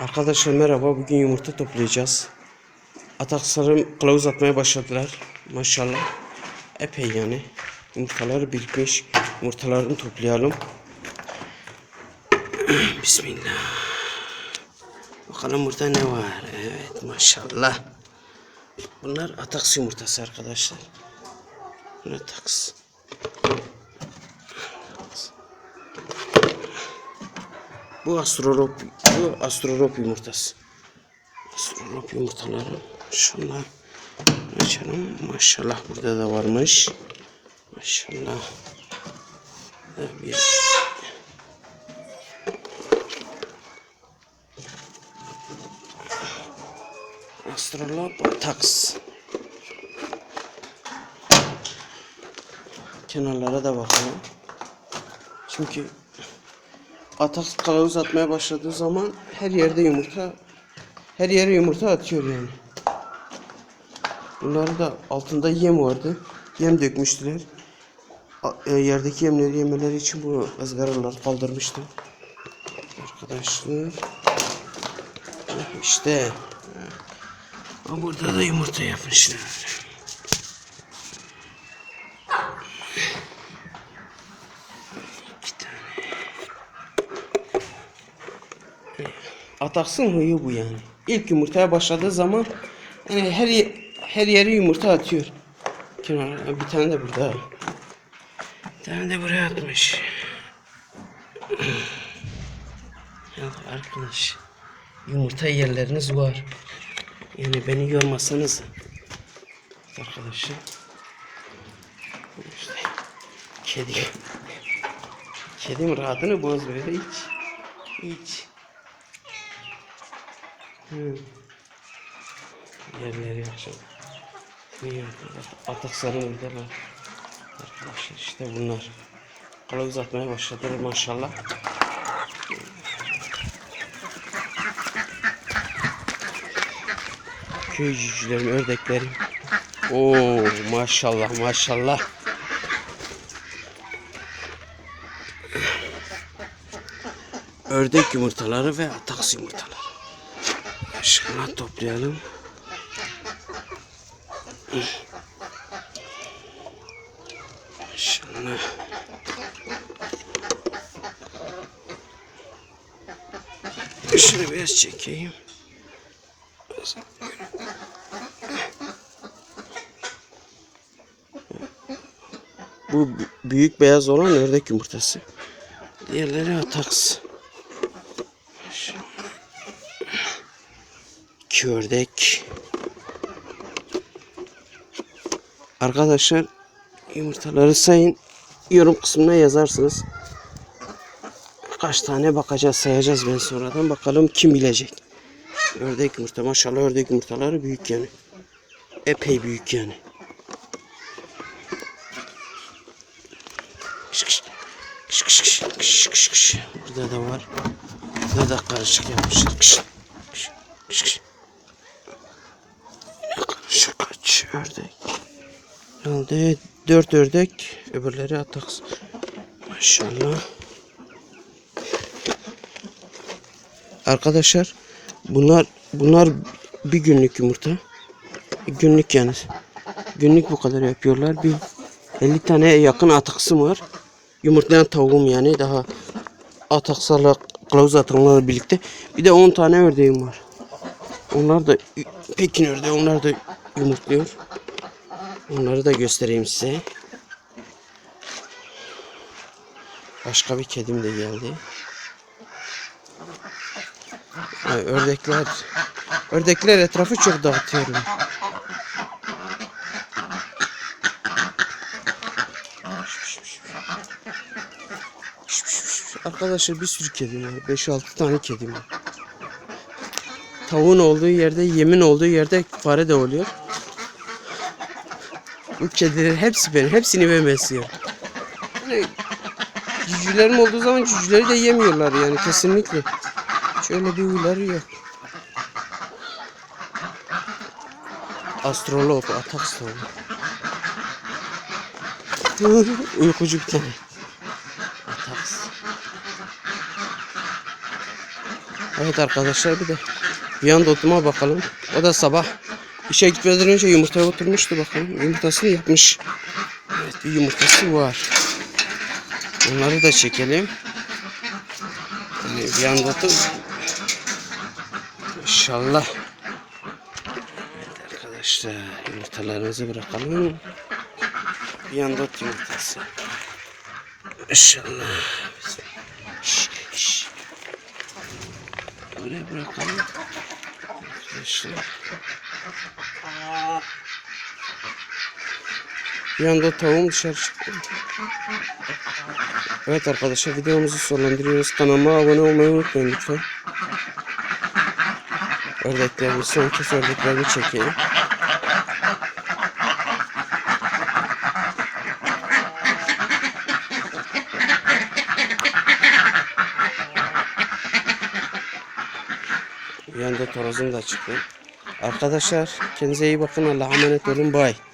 Arkadaşlar merhaba. Bugün yumurta toplayacağız. Ataksarım kılavuz atmaya başladılar. Maşallah. Epey yani. Yumurtaları birikmiş. Yumurtalarını toplayalım. Bismillah. Bakalım burada ne var. Evet maşallah. Bunlar ataks yumurtası arkadaşlar. Ataks. Bu astrolop, bu astrolop yumurtası. Astrolop yumurtaları. Şunlar açalım. Maşallah burada da varmış. Maşallah. Bir Astrolop ataks. Kenarlara da bakalım. Çünkü atak kılavuz atmaya başladığı zaman her yerde yumurta her yere yumurta atıyor yani. Bunların da altında yem vardı. Yem dökmüştüler. E, yerdeki yemleri yemeleri için bu ızgaralar kaldırmıştım. Arkadaşlar. İşte. Burada da yumurta yapmışlar. Ataksın huyu bu yani. İlk yumurtaya başladığı zaman yani her her yere yumurta atıyor. Kenara bir tane de burada. Bir tane de buraya atmış. ya arkadaş yumurta yerleriniz var. Yani beni yormasanız arkadaşlar. İşte kedi. Kedim rahatını bozmuyor hiç. Hiç. Hı. Yerleri yapıyorlar. Atakların buradalar. Arkadaşlar işte bunlar. Kılavuz atmaya başladılar maşallah. Köy cücülerim, ördeklerim. Oo maşallah maşallah. Ördek yumurtaları ve ataks yumurtaları. Aşkına toplayalım. Şunu. Şunu biraz çekeyim. Bu büyük beyaz olan ördek yumurtası. Diğerleri ataks. İki ördek. Arkadaşlar yumurtaları sayın. Yorum kısmına yazarsınız. Kaç tane bakacağız sayacağız ben sonradan. Bakalım kim bilecek. Ördek yumurta maşallah ördek yumurtaları büyük yani. Epey büyük yani. Kış kış. Kış kış kış. Kış kış. Burada da var. Burada da karışık yapmışlar. Kış kış kış kış. Karışık kaç ördek. Herhalde dört ördek. Öbürleri ataks. Maşallah. Arkadaşlar bunlar bunlar bir günlük yumurta. Günlük yani. Günlük bu kadar yapıyorlar. Bir 50 tane yakın ataksı var. Yumurtlayan tavuğum yani daha ataksarla kılavuz atanlarla birlikte. Bir de 10 tane ördeğim var. Onlar da Pekin ördeği onlar da yumurtluyor. Onları da göstereyim size. Başka bir kedim de geldi. Ha, ördekler ördekler etrafı çok dağıtıyorlar. Arkadaşlar bir sürü kedim var. 5-6 tane kedim var. Tavuğun olduğu yerde, yemin olduğu yerde fare de oluyor. Bu kediler hepsi benim. Hepsini ben besliyorum. Yani cücülerim olduğu zaman cücüleri de yemiyorlar yani kesinlikle. Şöyle bir huyları yok. Astrolog, atak astrolog. Uykucu bir tane. Ataks. Evet arkadaşlar bir de yan dotuma bakalım. O da sabah işe gitmeden önce yumurtaya oturmuştu bakalım. Yumurtasını yapmış. Evet bir yumurtası var. Onları da çekelim. Yani bir yan dotum. İnşallah. Evet arkadaşlar yumurtalarımızı bırakalım. Bir yan dot yumurtası. İnşallah. Şş, şş. Böyle bırakalım. Arkadaşlar. Bir anda tavuğum dışarı çıktı. Evet arkadaşlar videomuzu sonlandırıyoruz. Kanalıma abone olmayı unutmayın lütfen. Ördeklerimi son kez ördeklerimi çekeyim. Bir anda torozum da çıktı. Arkadaşlar kendinize iyi bakın. Allah'a emanet olun. Bye.